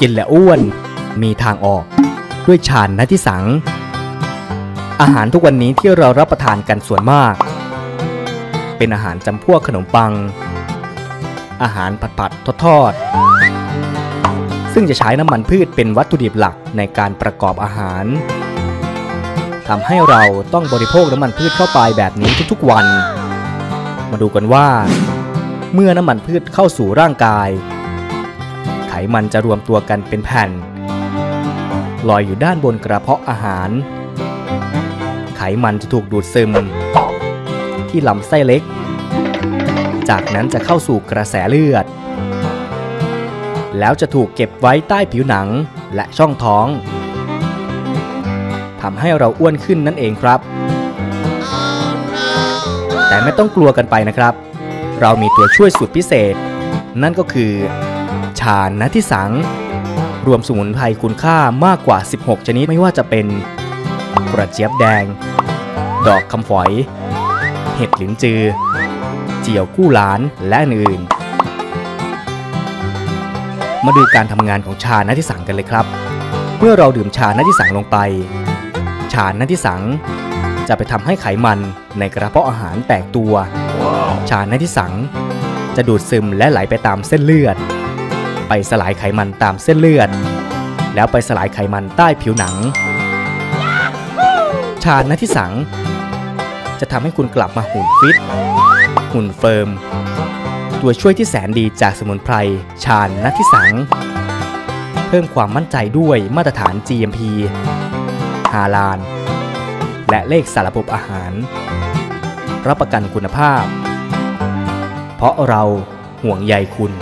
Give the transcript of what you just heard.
กินและอ้วน มีทางออก ด้วยชาญนัทิสัง อาหารทุกวันนี้ที่เรารับประทานกันส่วนมาก เป็นอาหารจำพวกขนมปัง อาหารผัดผัดทอดทอดๆซึ่งจะใช้น้ำมันพืชเป็นวัตถุดิบหลักในการประกอบอาหารทำให้เราต้องบริโภคน้ำมันพืชเข้าไปแบบนี้ทุกๆวัน มาดูกันว่า เมื่อน้ำมันพืชเข้าสู่ร่างกาย มันจะรวมตัวกันเป็นแผ่น ลอยอยู่ด้านบนกระเพาะอาหาร ไขมันจะถูกดูดซึม ที่ลำไส้เล็ก จากนั้นจะเข้าสู่กระแสเลือด แล้วจะถูกเก็บไว้ใต้ผิวหนังและช่องท้องทำให้เราอ้วนขึ้นนั่นเองครับ แต่ไม่ต้องกลัวกันไปนะครับ เรามีตัวช่วยสุดพิเศษ นั่นก็คือ ชาณทิสัง รวมสมุนไพรคุณค่ามากกว่า 16 ชนิดไม่ว่าจะเป็น กระเจี๊ยบแดง ดอกคำฝอย เห็ดหลินจือ เจียวกู้หลานและอื่นๆมาดูการทำงานของชาณทิสังกันเลยครับ เมื่อเราดื่มชาณทิสังลงไป ชาณทิสังจะไปทำให้ไขมันในกระเพาะอาหารแตกตัว ชาณทิสังจะดูดซึมและไหลไปตามเส้นเลือด ไปสลายไขมันตามเส้นเลือด แล้วไปสลายไขมันใต้ผิวหนัง ชาณทิสัง จะทำให้คุณกลับมาหุ่นฟิต หุ่นเฟิร์ม ตัวช่วยที่แสนดีจากสมุนไพร ชาณทิสัง เพิ่มความมั่นใจด้วยมาตรฐาน GMP ฮาลาน และเลขสารบบอาหาร รับประกันคุณภาพ เพราะเราห่วงใยคุณ